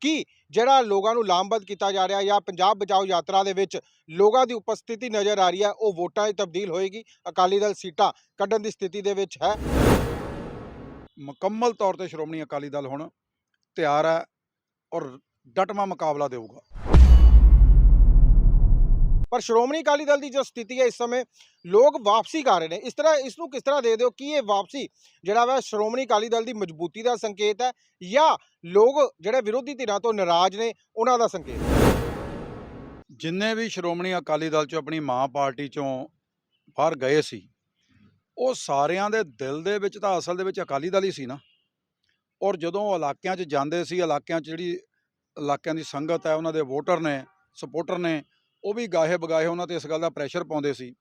ਕੀ ਜਿਹੜਾ ਲੋਕਾਂ ਨੂੰ ਲਾਮਬੰਦ ਕੀਤਾ ਜਾ ਰਿਹਾ ਜਾਂ ਪੰਜਾਬ ਬਚਾਓ ਯਾਤਰਾ ਦੇ ਵਿੱਚ ਲੋਕਾਂ ਦੀ ਉਪਸਥਿਤੀ ਨਜ਼ਰ ਆ ਰਹੀ ਹੈ, ਉਹ ਵੋਟਾਂ 'ਚ ਤਬਦੀਲ ਹੋਏਗੀ। ਅਕਾਲੀ ਦਲ ਸੀਟਾਂ ਕੱਢਣ ਦੀ ਸਥਿਤੀ ਦੇ ਵਿੱਚ ਹੈ। ਮੁਕੰਮਲ ਤੌਰ ਤੇ ਸ਼੍ਰੋਮਣੀ ਅਕਾਲੀ ਦਲ ਹੁਣ ਤਿਆਰ ਹੈ ਔਰ ਡਟਵਾਂ ਮੁਕਾਬਲਾ ਦੇਊਗਾ। ਪਰ ਸ਼੍ਰੋਮਣੀ ਅਕਾਲੀ ਦਲ ਦੀ ਜੋ ਸਥਿਤੀ ਹੈ ਇਸ ਸਮੇਂ, ਲੋਕ ਵਾਪਸੀ ਕਰ ਰਹੇ ਨੇ ਇਸ ਤਰ੍ਹਾਂ, ਇਸ ਨੂੰ ਕਿਸ ਤਰ੍ਹਾਂ ਦੇ ਦਿਓ ਕਿ ਇਹ ਵਾਪਸੀ ਜਿਹੜਾ ਵਾ ਸ਼੍ਰੋਮਣੀ ਅਕਾਲੀ ਦਲ ਦੀ ਮਜ਼ਬੂਤੀ ਦਾ ਸੰਕੇਤ ਹੈ ਜਾਂ ਲੋਕ ਜਿਹੜੇ ਵਿਰੋਧੀ ਧਿਰਾਂ ਤੋਂ ਨਾਰਾਜ਼ ਨੇ, ਉਹਨਾਂ ਦਾ ਸੰਕੇਤ ਹੈ? ਜਿੰਨੇ ਵੀ ਸ਼੍ਰੋਮਣੀ ਅਕਾਲੀ ਦਲ ਚੋਂ ਆਪਣੀ ਮਾਂ ਪਾਰਟੀ ਚੋਂ ਬਾਹਰ ਗਏ ਸੀ, ਉਹ ਸਾਰਿਆਂ ਦੇ ਦਿਲ ਦੇ ਵਿੱਚ ਤਾਂ ਅਸਲ ਦੇ ਵਿੱਚ ਅਕਾਲੀ ਦਲ ਹੀ ਸੀ ਨਾ ਔਰ ਜਦੋਂ ਉਹ ਇਲਾਕਿਆਂ 'ਚ ਜਾਂਦੇ ਸੀ, ਇਲਾਕਿਆਂ 'ਚ ਜਿਹੜੀ ਇਲਾਕਿਆਂ ਦੀ ਸੰਗਤ ਹੈ, ਉਹਨਾਂ ਦੇ ਵੋਟਰ ਨੇ, ਸਪੋਰਟਰ ਨੇ ਉਹ ਵੀ ਗਾਹੇ ਬਗਾਹੇ ਉਹਨਾਂ ਤੇ ਇਸ ਗੱਲ ਦਾ ਪ੍ਰੈਸ਼ਰ ਪਾਉਂਦੇ ਸੀ।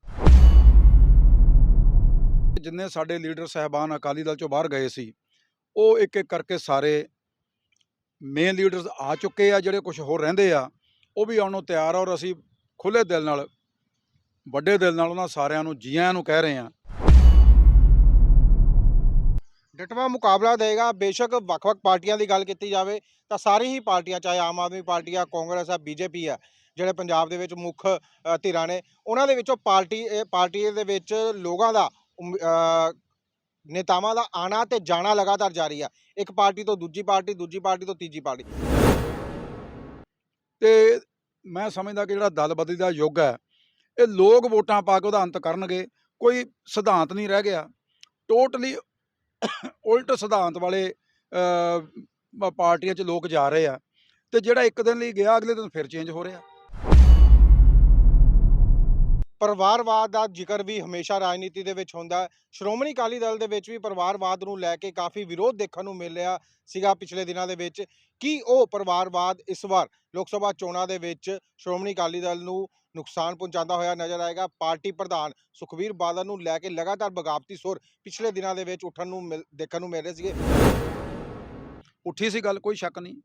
ਜਿੰਨੇ ਸਾਡੇ ਲੀਡਰ ਸਹਿਬਾਨ ਅਕਾਲੀ ਦਲ ਚੋਂ ਬਾਹਰ ਗਏ ਸੀ, ਉਹ ਇੱਕ ਇੱਕ ਕਰਕੇ ਸਾਰੇ ਮੇਨ ਲੀਡਰਸ ਆ ਚੁੱਕੇ ਆ, ਜਿਹੜੇ ਕੁਝ ਹੋਰ ਰਹਿੰਦੇ ਆ, ਉਹ ਵੀ ਆਉਣ ਨੂੰ ਤਿਆਰ ਆ ਔਰ ਅਸੀਂ ਖੁੱਲੇ ਦਿਲ ਨਾਲ, ਵੱਡੇ ਦਿਲ ਨਾਲ ਉਹਨਾਂ ਸਾਰਿਆਂ ਨੂੰ, ਜੀਆਂ ਨੂੰ ਕਹਿ ਰਹੇ ਆ ਡਟਵਾ ਮੁਕਾਬਲਾ ਦੇਗਾ, ਬੇਸ਼ੱਕ ਵੱਖ-ਵੱਖ ਪਾਰਟੀਆਂ ਦੀ ਗੱਲ ਕੀਤੀ ਜਾਵੇ, ਤਾਂ ਸਾਰੀ ਹੀ ਪਾਰਟੀਆਂ, ਚਾਹੇ ਆਮ ਆਦਮੀ ਪਾਰਟੀ ਆ, ਕਾਂਗਰਸ ਆ, ਬੀਜੇਪੀ ਆ ਜਿਹੜੇ ਪੰਜਾਬ ਦੇ ਵਿੱਚ ਮੁੱਖ ਧਿਰਾਂ ਨੇ, ਉਹਨਾਂ ਦੇ ਵਿੱਚੋਂ ਪਾਰਟੀ ਪਾਰਟੀ ਦੇ ਵਿੱਚ ਲੋਕਾਂ ਦਾ ਉਮ- ਨੇਤਾਵਾਂ ਦਾ ਆਣਾ ਤੇ ਜਾਣਾ ਲਗਾਤਾਰ ਜਾਰੀ ਆ। ਇੱਕ ਪਾਰਟੀ ਤੋਂ ਦੂਜੀ ਪਾਰਟੀ ਦੂਜੀ ਪਾਰਟੀ ਤੋਂ ਤੀਜੀ ਪਾਰਟੀ। ਤੇ ਮੈਂ ਸਮਝਦਾ ਕਿ ਜਿਹੜਾ ਦਲ ਬਦਲੀ ਦਾ ਯੁੱਗ ਹੈ, ਇਹ ਲੋਕ ਵੋਟਾਂ ਪਾ ਕੇ ਉਹਦਾ ਅੰਤ ਕਰਨਗੇ, ਕੋਈ ਸਿਧਾਂਤ ਨਹੀਂ ਰਹਿ ਗਿਆ। ਟੋਟਲੀ ਉਲਟ ਸਿਧਾਂਤ ਵਾਲੇ ਪਾਰਟੀਆਂ 'ਚ ਲੋਕ ਜਾ ਰਹੇ ਆ। ਤੇ ਜਿਹੜਾ ਇੱਕ ਦਿਨ ਲਈ ਗਿਆ, ਅਗਲੇ ਦਿਨ ਫਿਰ ਚੇਂਜ ਹੋ ਰਿਹਾ। ਪਰਿਵਾਰਵਾਦ ਦਾ ਜ਼ਿਕਰ ਵੀ ਹਮੇਸ਼ਾ ਰਾਜਨੀਤੀ ਦੇ ਵਿੱਚ ਹੁੰਦਾ ਹੈ। ਸ਼੍ਰੋਮਣੀ ਅਕਾਲੀ ਦਲ ਦੇ ਵਿੱਚ ਵੀ ਪਰਿਵਾਰਵਾਦ ਨੂੰ ਲੈ ਕੇ ਕਾਫੀ ਵਿਰੋਧ ਦੇਖਣ ਨੂੰ ਮਿਲ ਰਿਹਾ ਸੀਗਾ ਪਿਛਲੇ ਦਿਨਾਂ ਦੇ ਵਿੱਚ। ਕੀ ਉਹ ਪਰਿਵਾਰਵਾਦ ਇਸ ਵਾਰ ਲੋਕ ਸਭਾ ਚੋਣਾਂ ਦੇ ਵਿੱਚ ਸ਼੍ਰੋਮਣੀ ਅਕਾਲੀ ਦਲ ਨੂੰ ਨੁਕਸਾਨ ਪਹੁੰਚਾਉਂਦਾ ਹੋਇਆ ਨਜ਼ਰ ਆਏਗਾ? ਪਾਰਟੀ ਪ੍ਰਧਾਨ ਸੁਖਵੀਰ ਬਾਦਲ ਨੂੰ ਲੈ ਕੇ ਲਗਾਤਾਰ ਬਗਾਵਤੀ ਸੁਰ ਪਿਛਲੇ ਦਿਨਾਂ ਦੇ ਵਿੱਚ ਉੱਠਣ ਨੂੰ ਮਿਲ- ਦੇਖਣ ਨੂੰ ਮਿਲ ਰਹੇ ਸੀਗੇ। ਉੱਠੀ ਸੀ ਗੱਲ, ਕੋਈ ਸ਼ੱਕ ਨਹੀਂ।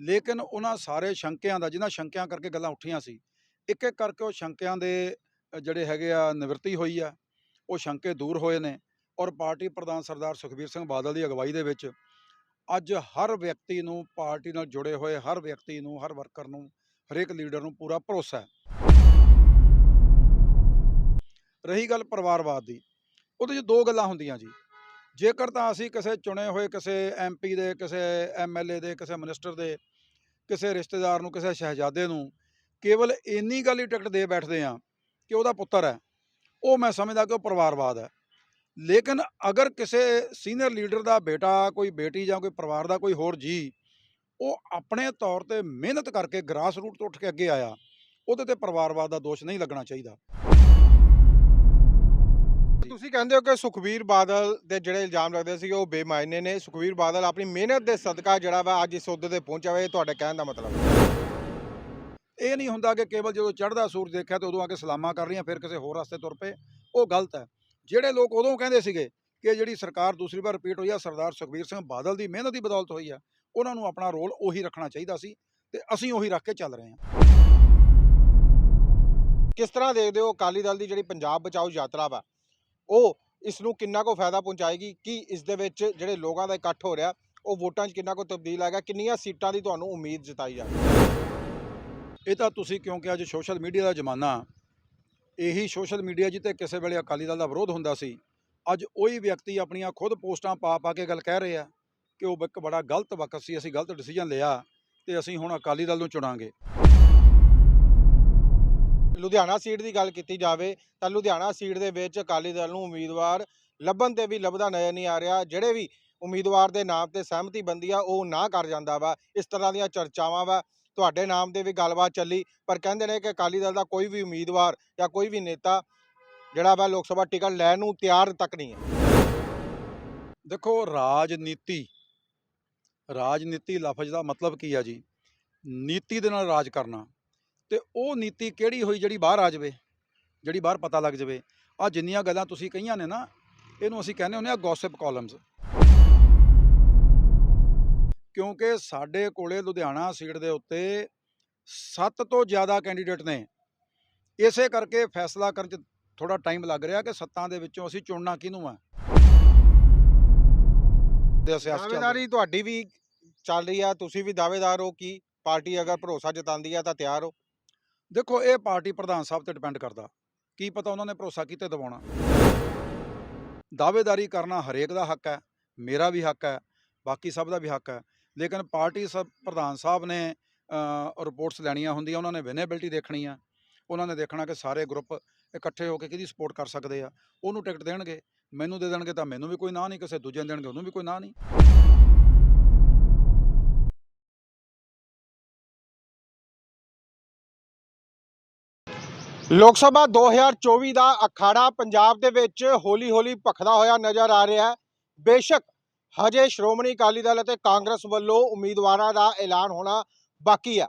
ਲੇਕਿਨ ਉਹਨਾਂ ਸਾਰੇ ਸ਼ੰਕਿਆਂ ਦਾ, ਜਿਨ੍ਹਾਂ ਸ਼ੰਕਿਆਂ ਕਰਕੇ ਗੱਲਾਂ ਉੱਠੀਆਂ ਸੀ ਇੱਕ ਇੱਕ ਕਰਕੇ ਉਹ ਸ਼ੰਕਿਆਂ ਦੇ ਜਿਹੜੇ ਹੈਗੇ ਆ, ਨਿਵਰਤੀ ਹੋਈ ਆ, ਉਹ ਸ਼ੰਕੇ ਦੂਰ ਹੋਏ ਨੇ ਔਰ ਪਾਰਟੀ ਪ੍ਰਧਾਨ ਸਰਦਾਰ ਸੁਖਬੀਰ ਸਿੰਘ ਬਾਦਲ ਦੀ ਅਗਵਾਈ ਦੇ ਵਿੱਚ ਅੱਜ ਹਰ ਵਿਅਕਤੀ ਨੂੰ ਪਾਰਟੀ ਨਾਲ ਜੁੜੇ ਹੋਏ, ਹਰ ਵਿਅਕਤੀ ਨੂੰ, ਹਰ ਵਰਕਰ ਨੂੰ, ਹਰੇਕ ਲੀਡਰ ਨੂੰ ਪੂਰਾ ਭਰੋਸਾ ਹੈ। ਰਹੀ ਗੱਲ ਪਰਿਵਾਰਵਾਦ ਦੀ, ਉਹਦੇ 'ਚ ਦੋ ਗੱਲਾਂ ਹੁੰਦੀਆਂ ਜੀ। ਜੇਕਰ ਤਾਂ ਅਸੀਂ ਕਿਸੇ ਚੁਣੇ ਹੋਏ, ਕਿਸੇ ਐਮਪੀ ਦੇ, ਕਿਸੇ ਐਮਐਲਏ ਦੇ, ਕਿਸੇ ਮਿਨਿਸਟਰ ਦੇ, ਕਿਸੇ ਰਿਸ਼ਤੇਦਾਰ ਨੂੰ, ਕਿਸੇ ਸ਼ਹਿਜ਼ਾਦੇ ਨੂੰ ਕੇਵਲ ਇੰਨੀ ਗੱਲ ਹੀ ਟਿਕਟ ਦੇ ਬੈਠਦੇ ਆ ਕਿ ਉਹਦਾ ਪੁੱਤਰ ਹੈ, ਉਹ ਮੈਂ ਸਮਝਦਾ ਕਿ ਉਹ ਪਰਿਵਾਰਵਾਦ ਹੈ। ਲੇਕਿਨ ਅਗਰ ਕਿਸੇ ਸੀਨੀਅਰ ਲੀਡਰ ਦਾ ਬੇਟਾ, ਕੋਈ ਬੇਟੀ ਜਾਂ ਕੋਈ ਪਰਿਵਾਰ ਦਾ ਕੋਈ ਹੋਰ ਜੀ, ਉਹ ਆਪਣੇ ਤੌਰ ਤੇ ਮਿਹਨਤ ਕਰਕੇ ਗ੍ਰਾਸ ਰੂਟ ਤੋਂ ਉੱਠ ਕੇ ਅੱਗੇ ਆਇਆ, ਉਹਦੇ ਤੇ ਪਰਿਵਾਰਵਾਦ ਦਾ ਦੋਸ਼ ਨਹੀਂ ਲੱਗਣਾ ਚਾਹੀਦਾ। ਤੁਸੀਂ ਕਹਿੰਦੇ ਹੋ ਕਿ ਸੁਖਵੀਰ ਬਾਦਲ ਦੇ ਜਿਹੜੇ ਇਲਜ਼ਾਮ ਲੱਗਦੇ ਸੀ, ਉਹ ਬੇਮਾਇਨੇ ਨੇ। ਸੁਖਵੀਰ ਬਾਦਲ ਆਪਣੀ ਮਿਹਨਤ ਦੇ ਸਦਕਾ ਜਿਹੜਾ ਵਾ ਅੱਜ ਇਸ ਅਹੁਦੇ ਤੇ ਪਹੁੰਚਿਆ ਵਾ, ਇਹ ਤੁਹਾਡੇ ਕਹਿਣ ਦਾ ਮਤਲਬ ਹੈ? ਇਹ ਨਹੀਂ ਹੁੰਦਾ ਕਿ ਕੇਵਲ ਜਦੋਂ ਚੜ੍ਹਦਾ ਸੂਰਜ ਦੇਖਿਆ ਤੇ ਉਦੋਂ ਆ ਕੇ ਸਲਾਮਾਂ ਕਰ ਰਹੀਆਂ, ਫਿਰ ਕਿਸੇ ਹੋਰ ਰਸਤੇ ਤੁਰ ਪਏ। ਉਹ ਗਲਤ ਹੈ। ਜਿਹੜੇ ਲੋਕ ਉਦੋਂ ਕਹਿੰਦੇ ਸੀਗੇ ਕਿ ਜਿਹੜੀ ਸਰਕਾਰ ਦੂਸਰੀ ਵਾਰ ਰਿਪੀਟ ਹੋਈ ਆ, ਸਰਦਾਰ ਸੁਖਬੀਰ ਸਿੰਘ ਬਾਦਲ ਦੀ ਮਿਹਨਤ ਦੀ ਬਦੌਲਤ ਹੋਈ ਆ, ਉਹਨਾਂ ਨੂੰ ਆਪਣਾ ਰੋਲ ਉਹੀ ਰੱਖਣਾ ਚਾਹੀਦਾ ਸੀ ਤੇ ਅਸੀਂ ਉਹੀ ਰੱਖ ਕੇ ਚੱਲ ਰਹੇ ਹਾਂ। ਕਿਸ ਤਰ੍ਹਾਂ ਦੇਖਦੇ ਹੋ ਅਕਾਲੀ ਦਲ ਦੀ ਜਿਹੜੀ ਪੰਜਾਬ ਬਚਾਓ ਯਾਤਰਾ ਵਾ, ਉਹ ਇਸ ਨੂੰ ਕਿੰਨਾ ਕੋ ਫਾਇਦਾ ਪਹੁੰਚਾਏਗੀ? ਕਿ ਇਸ ਦੇ ਵਿੱਚ ਜਿਹੜੇ ਲੋਕਾਂ ਦਾ ਇਕੱਠ ਹੋ ਰਿਹਾ, ਉਹ ਵੋਟਾਂ 'ਚ ਕਿੰਨਾ ਕੋ ਤਬਦੀਲ ਆਏਗਾ ਕਿੰਨੀਆਂ ਸੀਟਾਂ ਦੀ ਤੁਹਾਨੂੰ ਉਮੀਦ ਜਤਾਈ ਜਾ ਰਹੀ ਹੈ? ਇਹ ਤਾਂ ਤੁਸੀਂ ਕਿਉਂਕਿ ਅੱਜ ਸੋਸ਼ਲ ਮੀਡੀਆ ਦਾ ਜ਼ਮਾਨਾ? ਇਹੀ ਸੋਸ਼ਲ ਮੀਡੀਆ ਜਿੱਤੇ ਕਿਸੇ ਵੇਲੇ ਅਕਾਲੀ ਦਲ ਦਾ ਵਿਰੋਧ ਹੁੰਦਾ ਸੀ। ਅੱਜ ਉਹੀ ਵਿਅਕਤੀ ਆਪਣੀਆਂ ਖੁਦ ਪੋਸਟਾਂ ਪਾ ਪਾ ਕੇ ਗੱਲ ਕਹਿ ਰਹੇ ਆ ਕਿ ਉਹ ਇੱਕ ਬੜਾ ਗਲਤ ਵਕਤ ਸੀ, ਅਸੀਂ ਗਲਤ ਡਿਸੀਜਨ ਲਿਆ ਤੇ ਅਸੀਂ ਹੁਣ ਅਕਾਲੀ ਦਲ ਨੂੰ ਚੁਣਾਂਗੇ। ਲੁਧਿਆਣਾ ਸੀਟ ਦੀ ਗੱਲ ਕੀਤੀ ਜਾਵੇ ਤਾਂ ਲੁਧਿਆਣਾ ਸੀਟ ਦੇ ਵਿੱਚ ਅਕਾਲੀ ਦਲ ਨੂੰ ਉਮੀਦਵਾਰ ਲੱਭਣ ਤੇ ਵੀ ਲੱਭਦਾ ਨਜ਼ਰ ਨਹੀਂ ਆ ਰਿਹਾ। ਜਿਹੜੇ ਵੀ ਉਮੀਦਵਾਰ ਦੇ ਨਾਮ ਤੇ ਸਹਿਮਤੀ ਬੰਦੀ ਆ, ਉਹ ਨਾ ਕਰ ਜਾਂਦਾ ਵਾ। ਇਸ ਤਰ੍ਹਾਂ ਦੀਆਂ ਚਰਚਾਵਾਂ ਵਾ। ਤੁਹਾਡੇ ਨਾਮ ਤੇ ਵੀ ਗੱਲਬਾਤ ਚੱਲੀ, ਪਰ ਕਹਿੰਦੇ ਨੇ ਕਿ ਅਕਾਲੀ ਦਲ ਦਾ ਕੋਈ ਵੀ ਉਮੀਦਵਾਰ ਜਾਂ ਕੋਈ ਵੀ ਨੇਤਾ ਜਿਹੜਾ ਵਾ ਲੋਕ ਸਭਾ ਟਿਕਟ ਲੈਣ ਨੂੰ ਤਿਆਰ ਤੱਕ ਨਹੀਂ ਹੈ। ਦੇਖੋ, ਰਾਜਨੀਤੀ ਰਾਜਨੀਤੀ ਲਫ਼ਜ਼ ਦਾ ਮਤਲਬ ਕੀ ਆ ਜੀ? ਨੀਤੀ ਦੇ ਨਾਲ ਰਾਜ ਕਰਨਾ। ਤੇ ਉਹ ਨੀਤੀ ਕਿਹੜੀ ਹੋਈ ਜਿਹੜੀ ਬਾਹਰ ਆ ਜਾਵੇ, ਜਿਹੜੀ ਬਾਹਰ ਪਤਾ ਲੱਗ ਜਾਵੇ? ਆ ਜਿੰਨੀਆਂ ਗੱਲਾਂ ਤੁਸੀਂ ਕਹੀਆਂ ਨੇ ਨਾ, ਇਹਨੂੰ ਅਸੀਂ ਕਹਿੰਦੇ ਹੁੰਦੇ ਆ ਗੌਸਿਪ ਕਾਲਮਸ ਕਿਉਂਕਿ ਸਾਡੇ ਕੋਲੇ ਲੁਧਿਆਣਾ ਸੀਟ ਦੇ ਉੱਤੇ 7 ਤੋਂ ਜ਼ਿਆਦਾ ਕੈਂਡੀਡੇਟ ਨੇ। ਇਸੇ ਕਰਕੇ ਫੈਸਲਾ ਕਰਨ 'ਚ ਥੋੜਾ ਟਾਈਮ ਲੱਗ ਰਿਹਾ ਕਿ ਸੱਤਾਂ ਦੇ ਵਿੱਚੋਂ ਅਸੀਂ ਚੁਣਨਾ ਕਿਹਨੂੰ ਆ। ਦੇ ਸਿਆਸਤ। ਦਾਅਵੇਦਾਰੀ ਤੁਹਾਡੀ ਵੀ ਚੱਲ ਰਹੀ ਹੈ ਤੁਸੀਂ ਵੀ ਦਾਅਵੇਦਾਰ ਹੋ ਕਿ ਪਾਰਟੀ ਅਗਰ ਭਰੋਸਾ ਜਤਾਉਂਦੀ ਹੈ ਤਾਂ ਤਿਆਰ ਹੋ। ਦੇਖੋ ਇਹ ਪਾਰਟੀ ਪ੍ਰਧਾਨ ਸਾਹਿਬ ਤੇ ਡਿਪੈਂਡ ਕਰਦਾ। ਕੀ ਪਤਾ ਉਹਨਾਂ ਨੇ ਭਰੋਸਾ ਕੀਤੇ ਦਿਵਾਉਣਾ। ਦਾਅਵੇਦਾਰੀ ਕਰਨਾ ਹਰੇਕ ਦਾ ਹੱਕ ਹੈ ਮੇਰਾ ਵੀ ਹੱਕ ਹੈ ਬਾਕੀ ਸਭ ਦਾ ਵੀ ਹੱਕ ਹੈ। ਲੇਕਿਨ ਪਾਰਟੀ ਸਭ ਪ੍ਰਧਾਨ ਸਾਹਿਬ ਨੇ ਰਿਪੋਰਟਸ ਲੈਣੀਆਂ ਹੁੰਦੀਆਂ, ਉਹਨਾਂ ਨੇ ਵਿਨੇਬਿਲਿਟੀ ਦੇਖਣੀ ਆ ਉਹਨਾਂ ਨੇ ਦੇਖਣਾ ਕਿ ਸਾਰੇ ਗਰੁੱਪ ਇਕੱਠੇ ਹੋ ਕੇ ਕਿਹਦੀ ਸਪੋਰਟ ਕਰ ਸਕਦੇ ਆ। ਉਹਨੂੰ ਟਿਕਟ ਦੇਣਗੇ, ਮੈਨੂੰ ਦੇ ਦੇਣਗੇ ਤਾਂ ਮੈਨੂੰ ਵੀ ਕੋਈ ਨਾ ਨਹੀਂ, ਕਿਸੇ ਦੂਜੇ ਨੂੰ ਦੇਣਗੇ, ਉਹਨੂੰ ਵੀ ਕੋਈ ਨਾ ਨਹੀਂ। ਲੋਕ ਸਭਾ 2024 ਦਾ ਅਖਾੜਾ ਪੰਜਾਬ ਦੇ ਵਿੱਚ ਹੌਲੀ-ਹੌਲੀ ਭਖਦਾ ਹੋਇਆ ਨਜ਼ਰ ਆ ਰਿਹਾ ਹੈ। ਬੇਸ਼ੱਕ ਹਜੇ ਸ਼੍ਰੋਮਣੀ ਅਕਾਲੀ ਦਲ ਅਤੇ ਕਾਂਗਰਸ ਵੱਲੋਂ ਉਮੀਦਵਾਰਾਂ ਦਾ ਐਲਾਨ ਹੋਣਾ ਬਾਕੀ ਹੈ